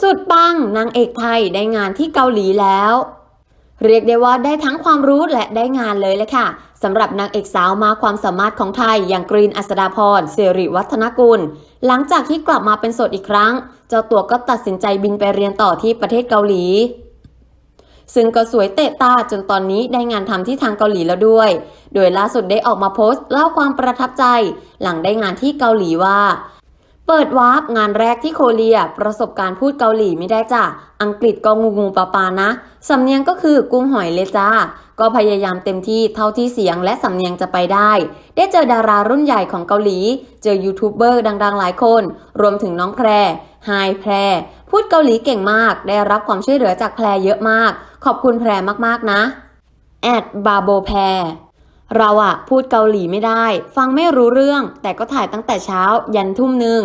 สุดปังนางเอกไทยได้งานที่เกาหลีแล้ว เรียกได้ว่าได้ทั้งความรู้และได้งานเลยเลยค่ะสำหรับนางเอกสาวมาความสามารถของไทยอย่างกรีนอัสดาพรสิริวัฒนกุล หลังจากที่กลับมาเป็นโสดอีกครั้ง เจ้าตัวก็ตัดสินใจบินไปเรียนต่อที่ประเทศเกาหลี ซึ่งก็สวยเตะตาจนตอนนี้ได้งานทำที่ทางเกาหลีแล้วด้วย โดยล่าสุดได้ออกมาโพสต์เล่าความประทับใจ หลังได้งานที่เกาหลีว่า เปิดวาร์ปงานแรกที่โคเรีย ประสบการณ์พูดเกาหลีไม่ได้จ้ะ อังกฤษก็งูงูปลาปานะ สำเนียงก็คือกุ้งหอยเลยจ้า ก็พยายามเต็มที่เท่าที่เสียงและสำเนียงจะไปได้ ได้เจอดารารุ่นใหญ่ของเกาหลี เจอยูทูบเบอร์ดังๆหลายคน รวมถึงน้องแพรไฮแพร พูดเกาหลีเก่งมาก ได้รับความช่วยเหลือจากแพรเยอะมาก ขอบคุณแพรมากๆนะแอดบาโบแพร เราอะพูดเกาหลีไม่ได้ ฟังไม่รู้เรื่อง แต่ก็ถ่ายตั้งแต่เช้า ยันทุ่มหนึ่ง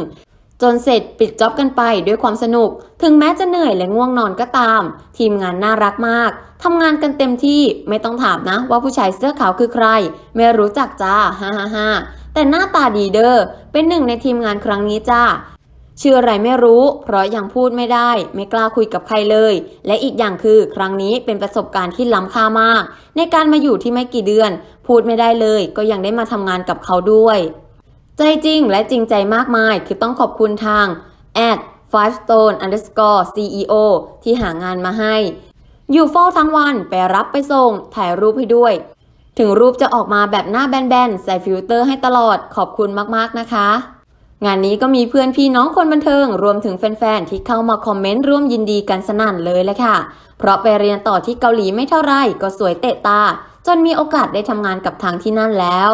จนเสร็จปิดจ็อบกันไปด้วยความสนุก ถึงแม้จะเหนื่อยและง่วงนอนก็ตาม ทีมงานน่ารักมาก ทำงานกันเต็มที่ไม่ต้องถามนะว่าผู้ชายเสื้อขาวคือใคร ไม่รู้จักจ้าฮ่าฮ่าฮ่าแต่หน้าตาดีเด้อเป็นหนึ่งในทีมงานครั้งนี้จ้า ชื่ออะไรไม่รู้ เพราะยังพูดไม่ได้ ไม่กล้าคุยกับใครเลย และอีกอย่างคือครั้งนี้เป็นประสบการณ์ที่ล้ำค่ามาก ในการมาอยู่ที่ไม่กี่เดือน พูดไม่ได้เลย ก็ยังได้มาทำงานกับเขาด้วย ใจจริงและจริงใจมากมาย คือต้องขอบคุณทาง at five stone underscore ceo ที่หางานมาให้ อยู่เฝ้าทั้งวันไปรับไปส่ง ถ่ายรูปให้ด้วย ถึงรูปจะออกมาแบบหน้าแบนๆ ใส่ฟิลเตอร์ให้ตลอด ขอบคุณมากๆนะคะ งานนี้ก็มีเพื่อนพี่น้องคนบันเทิง รวมถึงแฟนๆ ที่เข้ามาคอมเมนต์ร่วมยินดีกันสนั่นเลยแหละค่ะ เพราะไปเรียนต่อที่เกาหลีไม่เท่าไรก็สวยเตะตา จนมีโอกาสได้ทำงานกับทางที่นั่นแล้ว